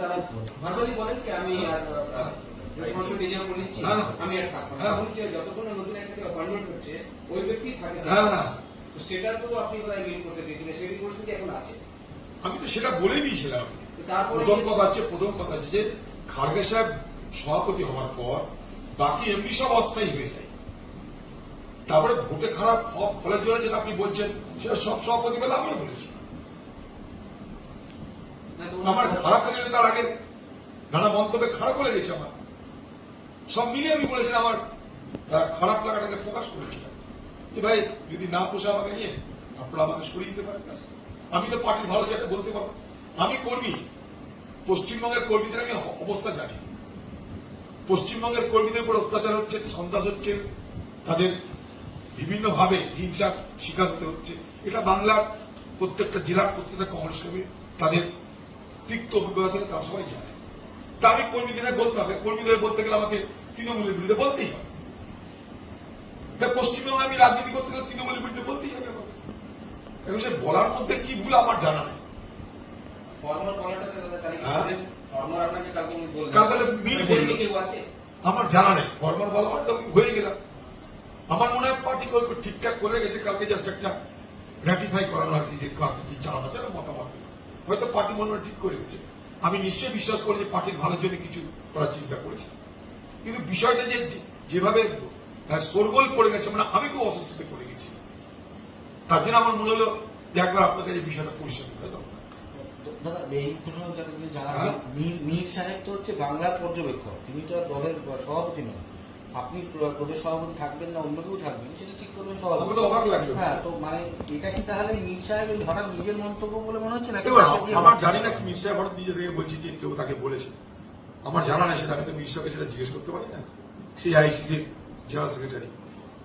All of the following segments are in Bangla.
তারা ভার্বালি বলেন কি আমি আর। রেসপন্সিবিলিটি নিজের উপর নিচ্ছি। আমি আর থাকব না। তখন কি যতক্ষণ নতুন একটা অ্যাপয়েন্টমেন্ট হচ্ছে ওই ব্যক্তি থাকে সেখানে। তো সেটা তো আপনি বোধহয় মিল করতে দিয়েছিলেন সেই পরিস্থিতি এখন আছে আমি তো সেটা বলে দিয়েছিলাম প্রথম কথা হচ্ছে প্রথম কথা হচ্ছে যে খার্গে সাহেব সভাপতি হওয়ার পর বাকি এমনি সব অস্থায়ী হয়ে যায় তারপরে ভোটে খারাপ ফলের জন্য যেটা আপনি বলছেন সেটা সব সভাপতি বলে আমিও বলেছি আমার খারাপ খারাপ লেগেছে তার আগে নানা মন্তব্যে খারাপ লেগেছে আমার। সব মিলিয়ে আমি বলেছিলাম আমার খারাপ লাগাটাকে প্রকাশ করেছিলাম। যে ভাই, যদি না পোষা আমাকে নিয়ে, আপনারা আমাকে সরিয়ে দিতে পারেন আমি তো পার্টির ভালো জায়গায় বলতে পারব। আমি কর্মী, পশ্চিমবঙ্গের কর্মীদের আমি অবস্থা জানি। পশ্চিমবঙ্গের কর্মীদের উপর অত্যাচার হচ্ছে, সন্ত্রাস হচ্ছে, তাদের বিভিন্নভাবে হিংসার শিকার হতে হচ্ছে। এটা বাংলার প্রত্যেকটা জেলার প্রত্যেকটা কংগ্রেস কর্মী, তাদের তিক্ত অভিজ্ঞতা থেকে তারা সবাই জানে। তা আমি কর্মীদের বলতে হবে। কর্মীদের বলতে গেলে আমাকে তৃণমূলের বিরুদ্ধে বলতেই হবে। তা পশ্চিমবঙ্গে আমি রাজনীতি করতে গেলে তৃণমূলের বিরুদ্ধে বলতেই হবে আমাকে। এবং সে বলার মধ্যে কি ভুল আমার জানা নেই। হ্যাঁ। আমার জানা নেই। ফরমাল বলা মানে হয়ে গেলাম। আমার মনে হয় পার্টি ঠিকঠাক করে গেছে। কালকে জাস্ট একটা র্যাটিফাই করানো আর কি যে কাকে কি চালানো যায় মতামত। হয়তো পার্টি মনে ঠিক করে গেছে। আমি নিশ্চয়ই বিশ্বাস করি যে পার্টির ভালোর জন্য কিছু করার চিন্তা করেছে। কিন্তু বিষয়টা যে যেভাবে আহ, শোরগোল পড়ে গেছে মানে আমি খুব অস্বস্তিতে পড়ে গেছি। তার জন্য আমার মনে হলো যে একবার আপনাদের এই বিষয়টা পরিষ্কার করে দাও দাদা এই প্রশ্ন জানা হ্যাঁ? মীর মীর সাহেব তো হচ্ছে বাংলার পর্যবেক্ষক। তিনি তো দলের সভাপতি নন। আপনি প্র- প্রদেশ সভাপতি থাকবেন না অন্য কেউ থাকবেন সেটা ঠিক করবেন সভাপতি অবাক হ্যাঁ তো মানে এটা কি তাহলে মীর সাহেব হঠাৎ নিজের মন্তব্য বলে মনে হচ্ছে না আমার জানি না কি মির্জা ভারত নিজে থেকে বলছে যে কেউ তাকে বলেছে। আমার জানা নাই সেটা আমি তো মির্জাকে সেটা জিজ্ঞেস করতে পারি না। সেই আইসিসির জেনারেল সেক্রেটারি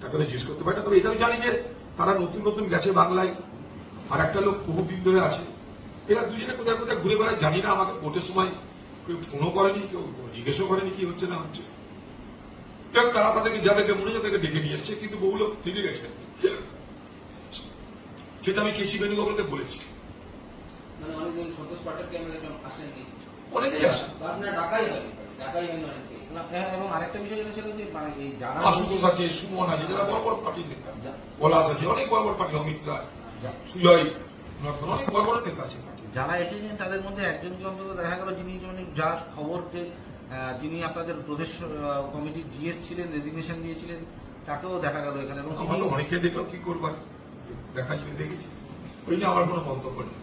তাকে তো জিজ্ঞেস করতে পারি না। তবে এটাও জানি যে তারা নতুন নতুন গেছে বাংলায় আর একটা লোক বহুদিন ধরে আছে। এরা দুজনে কোথায় কোথায় ঘুরে বেড়ায় জানি না আমাকে ভোটের সময় কেউ ফোনও করেনি কেউ জিজ্ঞেসও করেনি কি হচ্ছে না হচ্ছে। কেউ তারা তাদেরকে যাদেরকে মনে হয় তাদেরকে ডেকে নিয়ে এসছে কিন্তু বহু লোক থেকে গেছে। সেটা আমি কেসি বেণুগোপালকে বলেছি। মানে অনেকেই আসে। হ্যাঁ, মানে যারা আশুতোষ আছে সুমন আছে যারা বড় বড় পার্টির নেতা। পলাশ আছে অনেক বড় বড় পার্টি অমিত রায় সুজয় অনেক বড় বড় নেতা আছে যারা এসেছেন তাদের মধ্যে একজনকে অন্তত দেখা গেল যিনি মানে যার খবর যে আহ, যিনি আপনাদের প্রদেশ কমিটির জিএস ছিলেন রেজিগনেশন দিয়েছিলেন তাকেও দেখা গেল এখানে এবং আমরা তো অনেকে দেখলাম কি করবার? দেখা জিনিস দেখেছি। ওই নিয়ে আমার কোনো মন্তব্য নেই।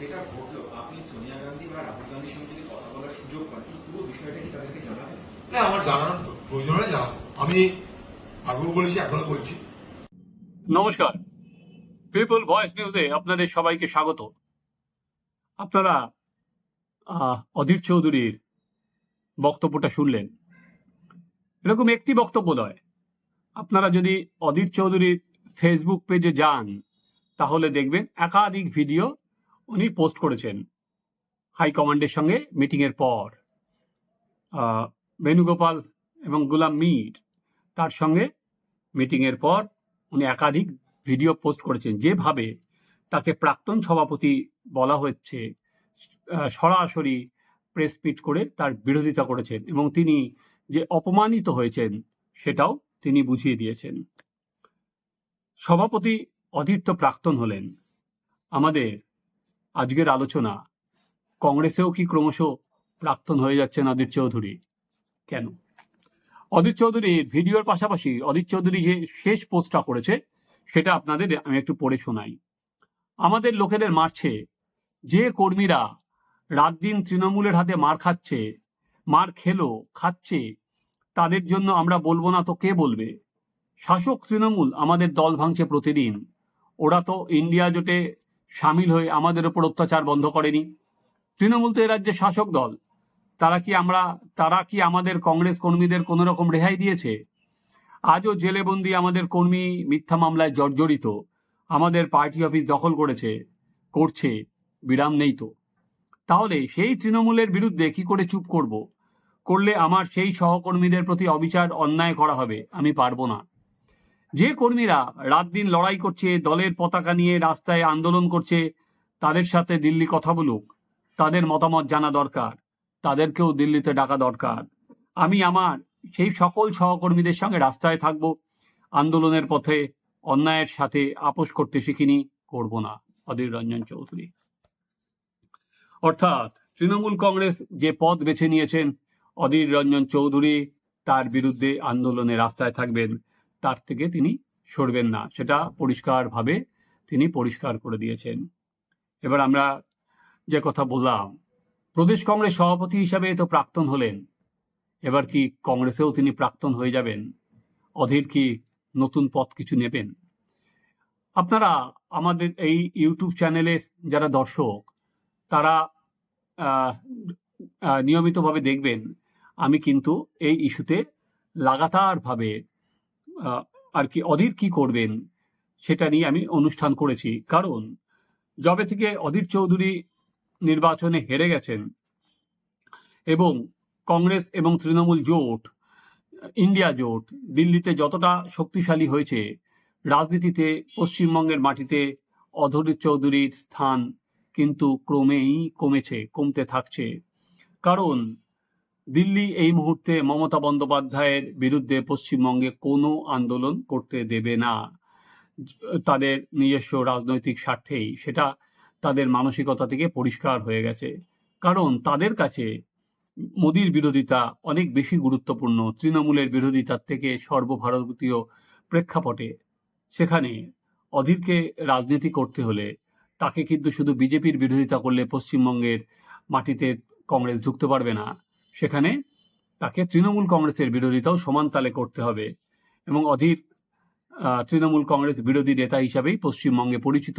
যেটা ঘটলো আপনি সোনিয়া গান্ধী বা রাহুল গান্ধীর সঙ্গে যদি কথা বলার সুযোগ পান পুরো বিষয়টা কি তাদেরকে জানাবেন? না আমার জানানো প্রয়োজন হলে জানাব। আমি আগেও বলেছি এখনও বলছি। নমস্কার। পিপল ভয়েস নিউজে আপনাদের সবাইকে স্বাগত। আপনারা আহ, অধীর চৌধুরীর বক্তব্যটা শুনলেন। এরকম একটি বক্তব্য নয়। আপনারা যদি অধীর চৌধুরীর ফেসবুক পেজে যান তাহলে দেখবেন একাধিক ভিডিও উনি পোস্ট করেছেন হাইকমান্ডের সঙ্গে মিটিংয়ের পর। আহ, বেণুগোপাল এবং গুলাম মির তার সঙ্গে মিটিংয়ের পর উনি একাধিক ভিডিও পোস্ট করেছেন যেভাবে তাকে প্রাক্তন সভাপতি বলা হচ্ছে সরাসরি প্রেস পিট করে তার বিরোধিতা করেছেন এবং তিনি যে অপমানিত হয়েছেন সেটাও তিনি বুঝিয়ে দিয়েছেন। সভাপতি অধীর তো প্রাক্তন হলেন। আমাদের আজকের আলোচনা, কংগ্রেসেও কি ক্রমশ প্রাক্তন হয়ে যাচ্ছেন অধীর চৌধুরী? কেন? অদিত চৌধুরীর ভিডিওর পাশাপাশি অদিত চৌধুরী যে শেষ পোস্টটা করেছে, সেটা আপনাদের আমি একটু পড়ে শোনাই। আমাদের লোকেদের মারছে যে কর্মীরা রাত দিন তৃণমূলের হাতে মার খাচ্ছে, মার খেলো, খাচ্ছে, তাদের জন্য আমরা বলব না তো কে বলবে? শাসক তৃণমূল আমাদের দল ভাঙছে প্রতিদিন। ওরা তো ইন্ডিয়া জোটে সামিল হয়ে আমাদের ওপর অত্যাচার বন্ধ করেনি। তৃণমূল তো রাজ্যে শাসক দল। তারা কি আমরা, তারা কি আমাদের কংগ্রেস কর্মীদের কোনো রকম রেহাই দিয়েছে? আজও জেলেবন্দি আমাদের কর্মী মিথ্যা মামলায় জর্জরিত। আমাদের পার্টি অফিস দখল করেছে, করছে, বিরাম নেই তো। তাহলে সেই তৃণমূলের বিরুদ্ধে কি করে চুপ করব? করলে আমার সেই সহকর্মীদের প্রতি অবিচার, অন্যায় করা হবে, আমি পারব না। যে কর্মীরা রাত দিন লড়াই করছে, দলের পতাকা নিয়ে রাস্তায় আন্দোলন করছে, তাদের সাথে দিল্লি কথা বলুক। তাদের মতামত জানা দরকার। তাদেরকেও দিল্লিতে ডাকা দরকার। আমি আমার সেই সকল সহকর্মীদের সঙ্গে রাস্তায় থাকব, আন্দোলনের পথে অন্যায়ের সাথে আপোষ করতে শিখিনি, করব না। অধীর রঞ্জন চৌধুরী। অর্থাৎ তৃণমূল কংগ্রেস যে পথ বেছে নিয়েছেন অধীর রঞ্জন চৌধুরী, তার বিরুদ্ধে আন্দোলনে রাস্তায় থাকবেন, তার থেকে তিনি সরবেন না। সেটা পরিষ্কারভাবে তিনি পরিষ্কার করে দিয়েছেন। এবার আমরা যে কথা বললাম, প্রদেশ কংগ্রেস সভাপতি হিসাবে তো প্রাক্তন হলেন, এবার কি কংগ্রেসেও তিনি প্রাক্তন হয়ে যাবেন? অধীর কি নতুন পথ কিছু নেবেন? আপনারা আমাদের এই ইউটিউব চ্যানেলের যারা দর্শক তারা নিয়মিতভাবে দেখবেন, আমি কিন্তু এই ইস্যুতে লাগাতারভাবে আর কি অধীর কি করবেন সেটা নিয়ে আমি অনুষ্ঠান করেছি। কারণ, যবে থেকে অধীর চৌধুরী নির্বাচনে হেরে গেছেন এবং কংগ্রেস এবং তৃণমূল জোট, ইন্ডিয়া জোট, দিল্লিতে যতটা শক্তিশালী হয়েছে, রাজনীতিতে পশ্চিমবঙ্গের মাটিতে অধীর চৌধুরীর স্থান কিন্তু ক্রমেই কমেছে, কমতে থাকছে। কারণ দিল্লি এই মুহূর্তে মমতা বন্দ্যোপাধ্যায়ের বিরুদ্ধে পশ্চিমবঙ্গে কোনো আন্দোলন করতে দেবে না। তাদের নিজস্ব রাজনৈতিক স্বার্থেই সেটা তাদের মানসিকতা থেকে পরিষ্কার হয়ে গেছে। কারণ তাদের কাছে মোদির বিরোধিতা অনেক বেশি গুরুত্বপূর্ণ। তৃণমূলের বিরোধিতার থেকে সর্বভারতীয় প্রেক্ষাপটে সেখানে অধীরকে রাজনীতি করতে হলে তাকে কিন্তু শুধু বিজেপির বিরোধিতা করলে পশ্চিমবঙ্গের মাটিতে কংগ্রেস ঢুকতে পারবে না। সেখানে তাকে তৃণমূল কংগ্রেসের বিরোধিতাও সমান তালে করতে হবে এবং অধীর তৃণমূল কংগ্রেস বিরোধী নেতা হিসাবেই পশ্চিমবঙ্গে পরিচিত।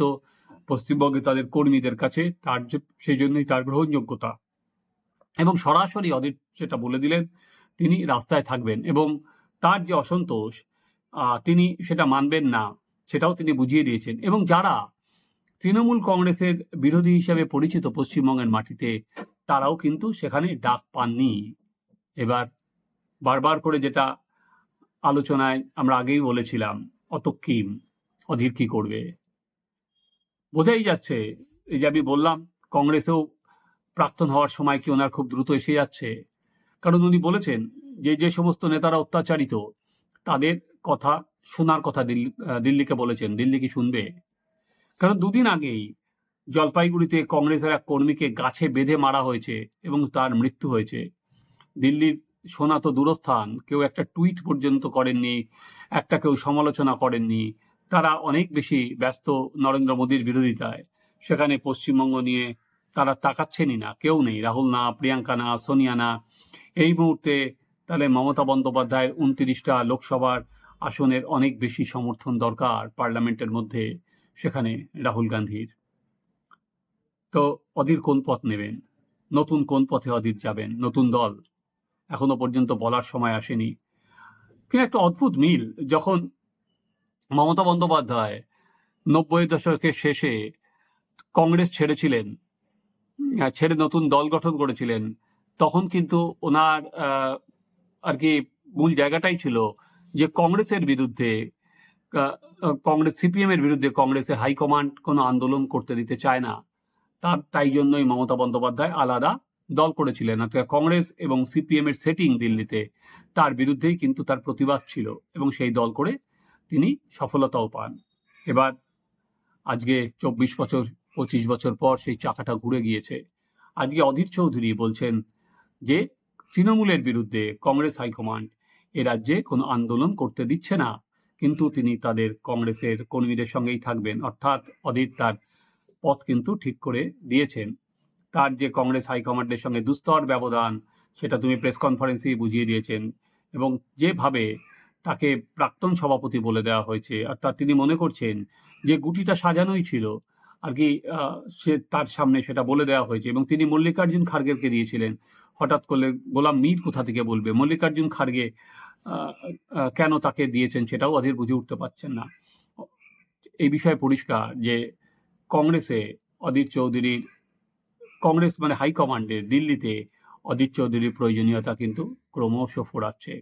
পশ্চিমবঙ্গে তাদের কর্মীদের কাছে তার যে, সেই জন্যই তার গ্রহণযোগ্যতা। এবং সরাসরি অধীর সেটা বলে দিলেন, তিনি রাস্তায় থাকবেন এবং তার যে অসন্তোষ তিনি সেটা মানবেন না, সেটাও তিনি বুঝিয়ে দিয়েছেন। এবং যারা তৃণমূল কংগ্রেসের বিরোধী হিসাবে পরিচিত পশ্চিমবঙ্গের মাটিতে, তারাও কিন্তু সেখানে ডাক পাননি। এবার বারবার করে যেটা আলোচনায় আমরা আগেই বলেছিলাম, অত কিম অধীর কি করবে? বোঝাই যাচ্ছে, এই যে আমি বললাম, কংগ্রেসেও প্রাক্তন হওয়ার সময় কি ওনার খুব দ্রুত এসে যাচ্ছে? কারণ উনি বলেছেন যে যে সমস্ত নেতারা অত্যাচারিত, তাদের কথা, শোনার কথা দিল্লি দিল্লিকে বলেছেন, দিল্লি কি শুনবে? কারণ দুদিন আগেই জলপাইগুড়িতে কংগ্রেসের এক কর্মীকে গাছে বেঁধে মারা হয়েছে এবং তার মৃত্যু হয়েছে। দিল্লির শোনা তো দূরস্থান, কেউ একটা টুইট পর্যন্ত করেননি, একটা কেউ সমালোচনা করেননি। তারা অনেক বেশি ব্যস্ত নরেন্দ্র মোদীর বিরোধিতায়। সেখানে পশ্চিমবঙ্গ নিয়ে তারা তাকাচ্ছেনই না, কেউ নেই। রাহুল না, প্রিয়াঙ্কা না, সোনিয়া না। এই মুহূর্তে তাহলে মমতা বন্দ্যোপাধ্যায়ের উনত্রিশটা লোকসভার আসনের অনেক বেশি সমর্থন দরকার পার্লামেন্টের মধ্যে। সেখানে রাহুল গান্ধীর। তো অধীর কোন পথ নেবেন? নতুন কোন পথে অধীর যাবেন? নতুন দল? এখনও পর্যন্ত বলার সময় আসেনি। কিন্তু একটা অদ্ভুত মিল, যখন মমতা বন্দ্যোপাধ্যায় নব্বই দশকের শেষে কংগ্রেস ছেড়েছিলেন ছেড়ে নতুন দল গঠন করেছিলেন, তখন কিন্তু ওনার আর কি মূল জায়গাটাই ছিল যে কংগ্রেসের বিরুদ্ধে কংগ্রেস, সিপিএম এর বিরুদ্ধে কংগ্রেসের হাইকমান্ড কোনো আন্দোলন করতে দিতে চায় না। তার তাই জন্যই মমতা বন্দ্যোপাধ্যায় আলাদা দল করেছিলেন। অর্থাৎ কংগ্রেস এবং সিপিএম এর সেটিং দিল্লিতে। তার বিরুদ্ধেই কিন্তু তার প্রতিবাদ ছিল এবং সেই দল করে তিনি সফলতাও পান। এবার আজকে চব্বিশ বছর, পঁচিশ বছর পর সেই চাকাটা ঘুরে গিয়েছে। আজকে অধীর চৌধুরী বলছেন যে, তৃণমূলের বিরুদ্ধে কংগ্রেস হাইকমান্ড এ রাজ্যে কোনো আন্দোলন করতে দিচ্ছে না। কিন্তু তিনি তাদের কংগ্রেসের কর্মীদের সঙ্গেই থাকবেন। অর্থাৎ অধীর তার পথ কিন্তু ঠিক করে দিয়েছেন। তার যে কংগ্রেস হাইকমান্ডের সঙ্গে দুস্তর ব্যবধান, সেটা তুমি প্রেস কনফারেন্সেই বুঝিয়ে দিয়েছেন এবং যেভাবে তাকে প্রাক্তন সভাপতি বলে দেওয়া হয়েছে, অর্থাৎ তিনি মনে করছেন যে গুটিটা সাজানোই ছিল, আর কি সে তার সামনে সেটা বলে দেওয়া হয়েছে এবং তিনি মল্লিকার্জুন খার্গেকে দিয়েছিলেন। হঠাৎ করলে গোলাম মীর কোথা থেকে বলবে? মল্লিকার্জুন খার্গে কেন তাকে দিয়েছেন সেটাও অধীর বুঝে উঠতে পারছেন না। এই বিষয়ে পরিষ্কার যে কংগ্রেসে অধীর চৌধুরীর, কংগ্রেস মানে হাইকমান্ডের দিল্লিতে অধীর চৌধুরীর প্রয়োজনীয়তা কিন্তু ক্রমশ ফোরাচ্ছে।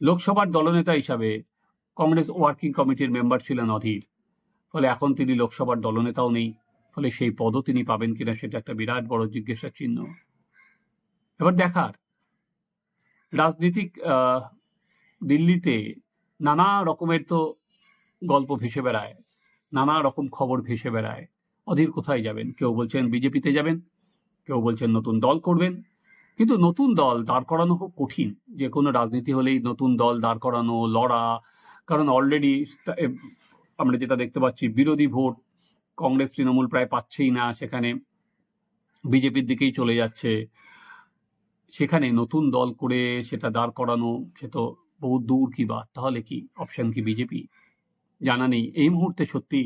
লোকসভার দলনেতা হিসাবে কংগ্রেস ওয়ার্কিং কমিটির মেম্বার ছিলেন অধীর, ফলে এখন তিনি লোকসভার দলনেতাও নেই, ফলে সেই পদও তিনি পাবেন কিনা সেটা একটা বিরাট বড় জিজ্ঞাসার চিহ্ন। এবার দেখার রাজনীতিক দিল্লিতে নানা রকমের তো গল্প ভেসে বেড়ায়, নানা রকম খবর ভেসে বেড়ায়। অধীর কোথায় যাবেন? কেউ বলছেন বিজেপিতে যাবেন, কেউ বলছেন নতুন দল করবেন। কিন্তু নতুন দল দাঁড় করানো খুব কঠিন। যে কোনো রাজনীতি হলেই নতুন দল দাঁড় করানো, লড়া। কারণ অলরেডি আমরা যেটা দেখতে পাচ্ছি, বিরোধী ভোট কংগ্রেস তৃণমূল প্রায় পাচ্ছেই না। সেখানে বিজেপির দিকেই চলে যাচ্ছে। সেখানে নতুন দল করে সেটা দাঁড় করানো, সে তো বহু দূর কি বা তাহলে কি অপশন কি বিজেপি জানা নেই। এই মুহূর্তে সত্যি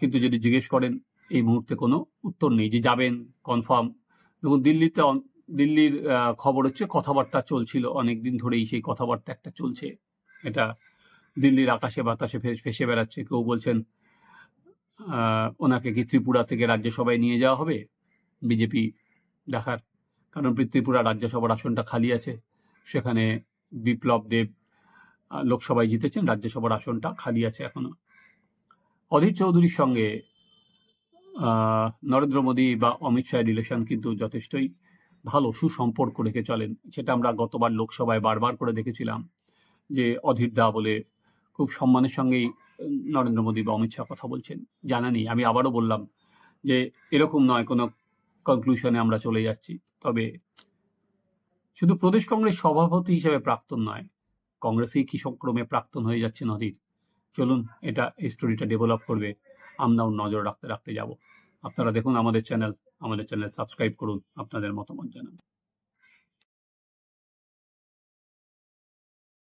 কিন্তু যদি জিজ্ঞেস করেন, এই মুহূর্তে কোনো উত্তর নেই। যে যাবেন কনফার্ম দেখুন, দিল্লিতে দিল্লির খবর হচ্ছে কথাবার্তা চলছিল। অনেক দিন ধরেই সেই কথাবার্তা একটা চলছে। এটা দিল্লির আকাশে বাতাসে ভেসে বেড়াচ্ছে। কেউ বলছেন ওনাকে কি ত্রিপুরা থেকে রাজ্যসভায় নিয়ে যাওয়া হবে? বিজেপি দেখার কারণ ত্রিপুরা রাজ্যসভার আসনটা খালি আছে। সেখানে বিপ্লব দেব লোকসভায় জিতেছেন, রাজ্যসভার আসনটা খালি আছে এখনও। অধীর চৌধুরীর সঙ্গে নরেন্দ্র মোদী বা অমিত শাহের রিলেশন কিন্তু যথেষ্টই ভালো, সুসম্পর্ক রেখে চলেন। সেটা আমরা গতবার লোকসভায় বারবার করে দেখেছিলাম যে অধীর দা বলে খুব সম্মানের সঙ্গেই নরেন্দ্র মোদী বা অমিত শাহ কথা বলছেন। জানা নেই। আমি আবারও বললাম যে এরকম নয়, কোনো কনক্লুশনে আমরা চলে যাচ্ছি। তবে শুধু প্রদেশ কংগ্রেস সভাপতি হিসেবে প্রাক্তন নয়, কংগ্রেসই কি ক্রমে প্রাক্তন হয়ে যাচ্ছে নদীর। চলুন এটা এই স্টোরিটা ডেভেলপ করবে। আমরাও নজর রাখতে রাখতে যাব। আপনারা দেখুন আমাদের চ্যানেল আমাদের চ্যানেল সাবস্ক্রাইব করুন, আপনাদের মতামত জানান।